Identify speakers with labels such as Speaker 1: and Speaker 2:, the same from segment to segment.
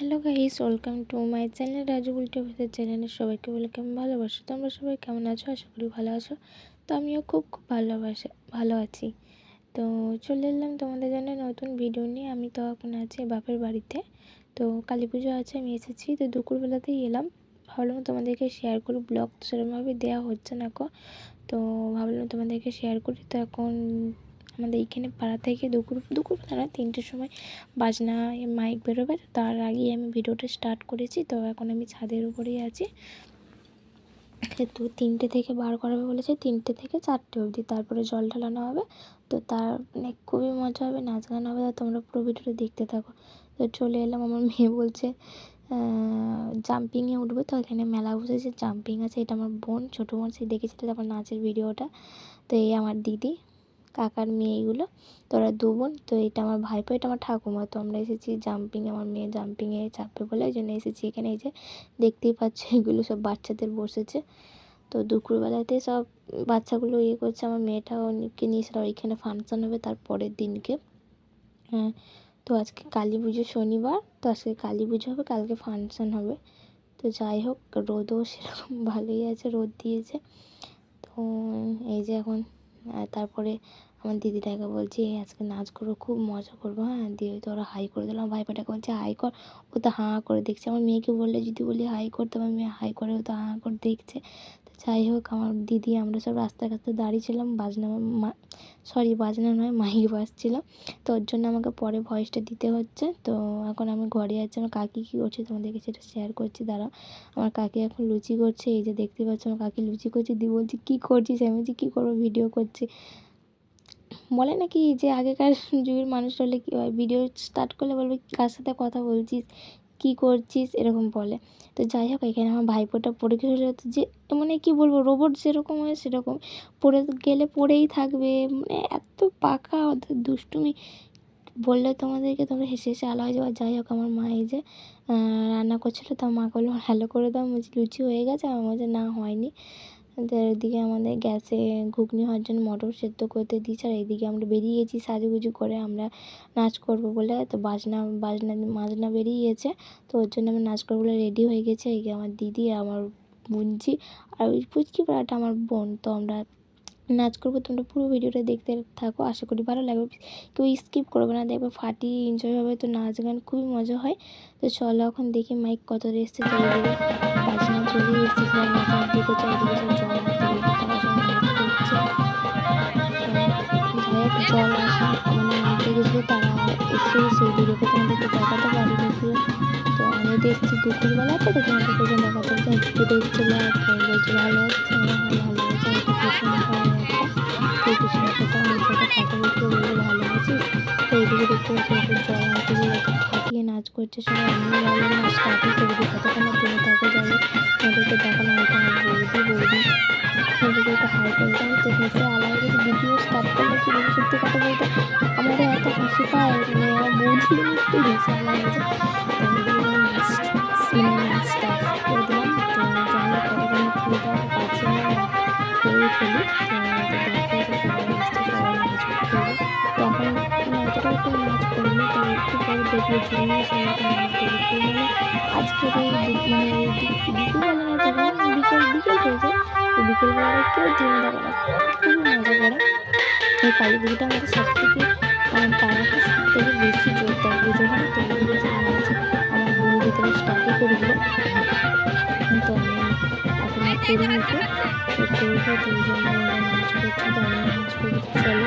Speaker 1: Hello guys, welcome to my channel Raju উল্টো ভাষার চ্যানেলে সবাইকে কেমন ভালোবাসো। তোমরা সবাই কেমন আছো? আশা করি ভালো আছো। তো আমিও খুব খুব ভালোবাসা, ভালো আছি। তো চলে এলাম তোমাদের জন্য নতুন ভিডিও নিয়ে। আমি তো এখন আছি বাপের বাড়িতে। তো কালী পুজো আছে, আমি এসেছি। তো দুপুরবেলাতেই এলাম। ভাবলাম তোমাদেরকে শেয়ার করি। ব্লগ সেরকমভাবে দেওয়া হচ্ছে না কো তো ভাবলাম তোমাদেরকে শেয়ার করি। তো এখন আমাদের এইখানে পাড়া থেকে দুপুর দুপুরবেলা না তিনটের সময় বাজনা মাইক বেরোবে। তার আগেই আমি ভিডিওটা স্টার্ট করেছি। তো এখন আমি ছাদের উপরেই আছি। তো তিনটে থেকে বার করাবে বলেছে। তিনটে থেকে চারটে অবধি। তারপরে জল ঢালানো হবে। তো তার মানে খুবই মজা হবে, নাচ গান হবে। আর তোমরা পুরো ভিডিওটা দেখতে থাকো। তো চলে এলাম। আমার মেয়ে বলছে জাম্পিংয়ে উঠবে তো? এখানে মেলা বসেছে। জাম্পিং আছে। এটা আমার বোন, ছোটো বোন। সে দেখেছিল তারপর নাচের ভিডিওটা তো এই আমার দিদি। কাকার মেয়ে এইগুলো তোরা দু বোন, তো এটা আমার ভাইপো, এটা আমার ঠাকুমা। তো আমরা এসেছি জাম্পিং আমার মেয়ে জাম্পিংয়ে চাপবে বলে ওই জন্য এসেছি এখানে। এই যে দেখতেই পাচ্ছ এগুলো সব বাচ্চাদের বসেছে। তো দুপুরবেলাতে সব বাচ্চাগুলো ইয়ে করছে, আমার মেয়েটাও নিয়ে নিয়েছিল ওইখানে ফাংশান হবে তার পরের দিনকে। হ্যাঁ তো আজকে কালী পুজো শনিবার, তো আজকে কালী পুজো হবে, কালকে ফাংশান হবে। তো যাই হোক, রোদও সেরকম ভালোই আছে, রোদ দিয়েছে। তো এই যে এখন তারপরে আমার দিদিটাকে বলছি আজকে নাচ করব, খুব মজা করব হ্যাঁ? দিয়ে তো ওরা হাই করে দিলাম ভাই ভাইপাটাকে বলছে, হাই কর। ও তো হাঁ করে দেখছে। আমার মেয়েকে বললে, যদি বলি হাই করতে আমার মেয়ে হাই করে, ও তো হাঁ করে দেখছে। তো যাই হোক, আমার দিদি, আমরা সব রাস্তার কাছে দাঁড়িয়েছিলাম বাজনা মা সরি, বাজনা নয়, মাইক বাজছিলো। তো ওর জন্য আমাকে পরে ভয়েসটা দিতে হচ্ছে। তো এখন আমি ঘরে আছি, আমার কাকি কী করছে তোমাদেরকে সেটা শেয়ার করছি, দাঁড়াও। আমার কাকি এখন লুচি করছে, এই যে দেখতে পাচ্ছ, আমার কাকি লুচি করছে। দি বলছি, কী করছিস? আমি বলছি, কী করব? ভিডিও করছি। বলে নাকি যে আগেকার যুগের মানুষ হলে কী হয়? ভিডিও স্টার্ট করলে বলবে, কার সাথে কথা বলছিস? কী করছিস? এরকম বলে। তো যাই হোক, এখানে আমার ভাইপোটা পড়ে গেলে যে মানে কী বলব রোবট যেরকম হয় সেরকম। পড়ে গেলে পড়েই থাকবে। মানে এত পাকা ওদের দুষ্টুমি। বললে তোমাদেরকে তোমরা হেসে হেসে আলো হয়ে যাবে। যাই হোক, আমার মা এই যে রান্না করছিল, তো মা বলল, হ্যালো করে দাও। লুচি হয়ে গেছে? আমার বলছে, না, হয়নি। এদিকে আমাদের গ্যাসে ঘুগনি হওয়ার জন্য মটর সেদ্ধ করতে দিয়েছে, আর এদিকে আমরা বেরিয়ে গেছি সাজুগুজু করে, আমরা নাচ করব বলে তো বাজনা বাজনা মাজনা বেরিয়ে গেছে তো ওর জন্য আমরা নাচ করব বলে রেডি হয়ে গেছে। এই আমার দিদি, আমার বুঞ্জি আর ওই পুচকি পাড়াটা আমার বোন, তো আমরা নাচ করব তোমরা পুরো ভিডিওটা দেখতে থাকো আশা করি ভালো লাগবে কেউ স্কিপ করবে না দেখবে ফাটি এনজয় হবে তো নাচ গান খুবই মজা হয় তো চলো এখন দেখি মাইক কত এসছে চলে আসা মানে তারা তো এসেছি দুপুরবেলাতে তো দেখাতে এসেছিল ভালো হচ্ছে ভালো হচ্ছে এইদিকে দেখতে পাচ্ছি একটু জল গিয়ে ফাটিয়ে নাচ করছে সবাই আমি ভাবলাম না স্টার্টই করে দিই কতক্ষণ তুমি তাকে যাবে ওদেরকে দেখালাম হয়তো আমার বৌদি বৌদি ওদেরকে একটু হাই করলাম তো হেসে আলাদা কিছু ভিডিও স্টার্ট করলে, কি বলব, সত্যি কথা বলতে আমারও এত হাসি পায় মানে আমার বৌদি একটু হেসে আলাদা গেছে দেখলে জন্য মানে আজকের এই মানে দুপুরবেলা না বিকেল বিকেল হয়ে যায়, তো বিকেলবেলা কেউ দিন দেখে না খুবই মজা করে। এই কালী পুজোটা আমাদের সব থেকে সব থেকে বেশি জোরদার পুজো হয় তো আমার বোন ভিতরে স্টার্টই করে দিল। তো আমি এখন করি নিতে তো দুজন নাচ করছি তো আমি নাচ করতে চলো।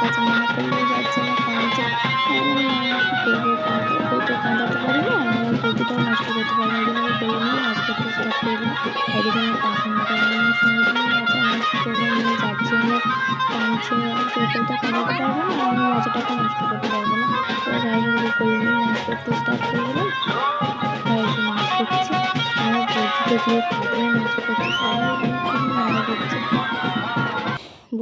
Speaker 1: কাছে মনে করলেও যাচ্ছে না কাঁদছে আমার মা কী করব কাঁদতে পারি না আমার গতিটাও নষ্ট করতে পারি না, ওই জন্য আমি বলে নিয়ে নাচ করতে স্টার্ট করলাম এদিকে আমার কাকিমাটা আমার সঙ্গে আছে, আমার কী করব নিয়ে যাচ্ছে না কাঁদছে পেটটা কাঁদাতে পারব না, আমি মজাটাকে নষ্ট করতে পারব না। তো যাই হোক করে নিয়ে নাচ করতে স্টার্ট করে দিলাম। নাচ করছি আমার দেখলে ফাটবে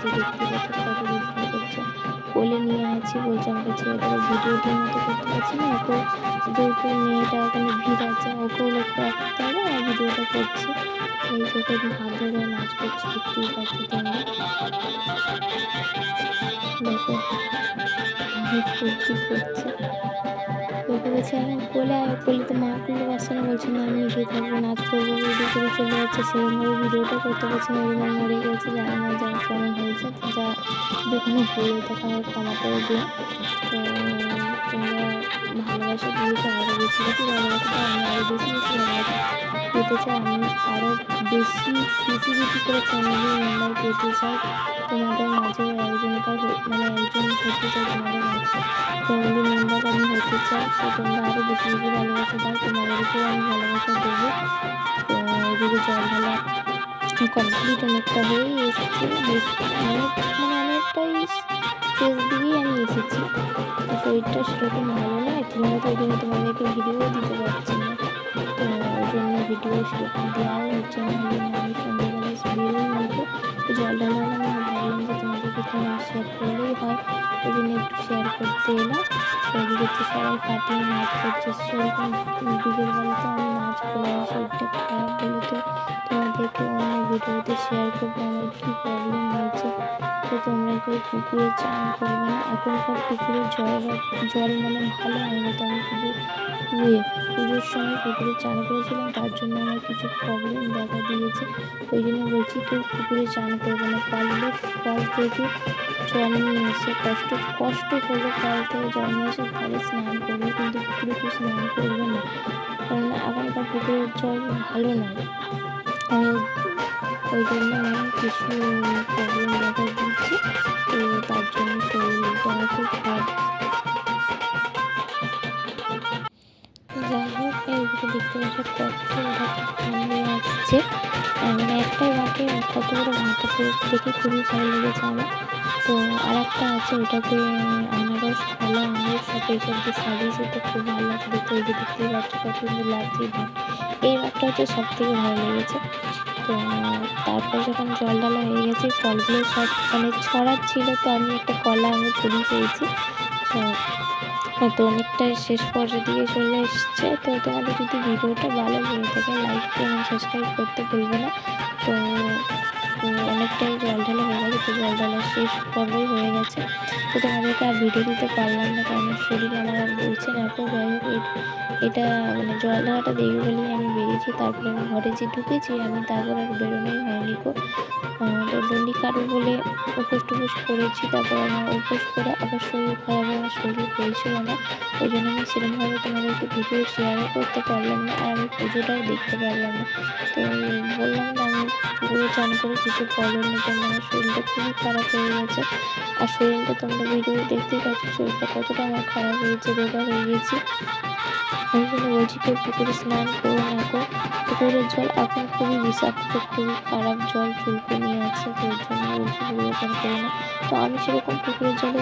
Speaker 1: যে দেখতে পাচ্ছ কত দুষ্টুমি করছে। কোলে নিয়ে আছি বলছে আমাকে ছেড়ে দেবো ভিডিওটির মতো করতে পারছি না। ওকে যেহেতু মেয়েটা ওখানে ভিড় আছে ওকেও লক্ষ্য রাখতে হবে আর ভিডিওটা করছি। এই যে হাত ধরে নাচ করছি, দেখতেই পাচ্ছি তোমরা। দেখো অনেক করছি, করছে। ওকে বলছে আমি বলে বলি তো মা কিন্তু পারছে না বলছে, না, আমি নিজে থাকব নাচ করব ভিডিও করে চলে যাচ্ছে সেরকমভাবে ভিডিওটা করতে পারছে না এরকম মরে গেছে যা না যা কেমন হয়েছে, যা যেখানে বলে আমার ক্ষমা করে দিও তো তোমরা ভালোবাসা দিয়েছ আরও বেশি বেশি ভালোবাসা আমি আরও বেশি বেশি ভালোবাসা পেতে চাই, আমি আরও বেশি বেশি বেশি করে ফ্যামিলি মেম্বার পেতে চাই, তোমাদের মাঝে একজনকার মানে একজন হতে চাই তোমাদের মাঝে। ফ্যামিলি মেম্বার আমি হতে চাই তো তোমরা আরও বেশি বেশি ভালোবাসা দাও তোমাদেরকেও আমি ভালোবাসা দেবো। তো এদিকে জল ঢালা কমপ্লিট অনেকটা হয়েই এসেছে অনেক মানে অনেকটাই শেষ দিকেই আমি এসেছি। তো শরীরটা সেরকম ভালো নয় ঠিকমতো ওই জন্য তোমাদেরকে ভিডিও দিতে পারছি না। তো ওই জন্য ভিডিও সেরকম দেওয়াও হচ্ছে না ওই জন্য আমি সন্ধ্যেবেলায় বেরোই নিবো তো জল ঢালা হলাম আমি ভাবলাম যে তোমাদেরকে তোমার শেয়ার করলেই হয়। ওই জন্য একটু শেয়ার করতে এলাম। তো এদিকে তো সবাই ফাটিয়ে নাচ করছে। সেরকম বিকেল বেলাতে আমি নাচ করলাম। শরীরটা খারাপ বলে তো তোমাদেরকে অন্য ভিডিওতে শেয়ার করব। আমার কী প্রবলেম হয়েছে? তো তোমরা কেউ পুকুরে চান করবে না। এখনকার পুকুরে জল জল মানে ভালো হয় না। তো আমি শুধু ইয়ে পুজোর সময় পুকুরে চান করেছিলাম। তার জন্য আমার কিছু প্রবলেম দেখা দিয়েছে। ওই জন্য বলছি কেউ পুকুরে চান করবে না। পারলে কল থেকে এসে কষ্ট কষ্ট করে কাল থেকে এসে ঘরে স্নান করবে, কিন্তু পুকুরে স্নান করবে না। কারণ এখনকার পুকুরের জল ভালো নয় ওই জন্য আমি কিছু প্রবলেম দেখা দিচ্ছে তো তার জন্য শরীরটা খুব খারাপ দেখতে পাচ্ছ কত ফ্যামিলি আসছে। মানে একটাই করেছে দেখে খুবই ভালো লেগেছে আমার তো আর একটা আছে ওটাতে আনারস কলা আঙুর সব এইসব সাজিয়েছে তো খুব ভালো লাগছে দেখতে ওই যে দেখতেই পাচ্ছ কত সুন্দর লাগছে এই ভাগ এই ভাগটা হচ্ছে সব থেকে ভালো লেগেছে। তো তারপর যখন জল ঢালা হয়ে গেছে, ফলগুলো সব মানে ছড়াচ্ছিল, তো আমি একটা কলা আঙুর কুড়ি পেয়েছি তো তো অনেকটাই শেষ পর্যায়ে দিয়ে চলে এসছে। তো তোমাদের যদি ভিডিওটা ভালো লেগে থাকে লাইক এবং সাবস্ক্রাইব করতে ভুলবে না। তো অনেকটাই জল ঢালা হয়ে গেছে তো জল ঢালা শেষ পর্বই হয়ে গেছে। তো তোমাদেরকে আর ভিডিও দিতে পারলাম না কারণ শরীর আমার আর বলছে না তো যাই হোক এটা মানে জল ঢালাটা দেখবে বলেই আমি বেরিয়েছি। তারপরে আমি ঘরে যে ঢুকেছি আমি তারপর আর বেরোনোই হয়নি আহ, তো ডন্ডি কাটবো বলে উপোস টুপোস করেছি, তারপর আমার উপোস করে আবার শরীর খারাপ আমার শরীর বলছিল না। ওই জন্য আমি সেরকমভাবে তোমাদেরকে ভিডিও শেয়ারও করতে পারলাম না আর আমি পুজোটাও দেখতে পারলাম না। তো বললাম না, আমি পুকুরে চান করে কিছু প্রবলেমের জন্য আমার শরীরটা খুবই খারাপ হয়ে গেছে। আর শরীরটা তোমরা ভিডিও দেখতেই পাচ্ছ, শরীরটা কতটা আমার খারাপ হয়েছে রোগা হয়ে গেছি। কেউ পুকুরে স্নান করো না পুকুরের জল এখন খুবই বিষাক্ত, খুবই খারাপ জল নিয়ে আছে, তো জন্য বলছি পুকুরে করে না। তো আমি সেরকম পুকুরের জলে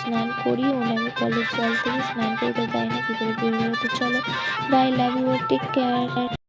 Speaker 1: স্নান করিও না, আমি কলের জল থেকে স্নান করতে যাই না, কী করে বেরোতে চলো bye love you take care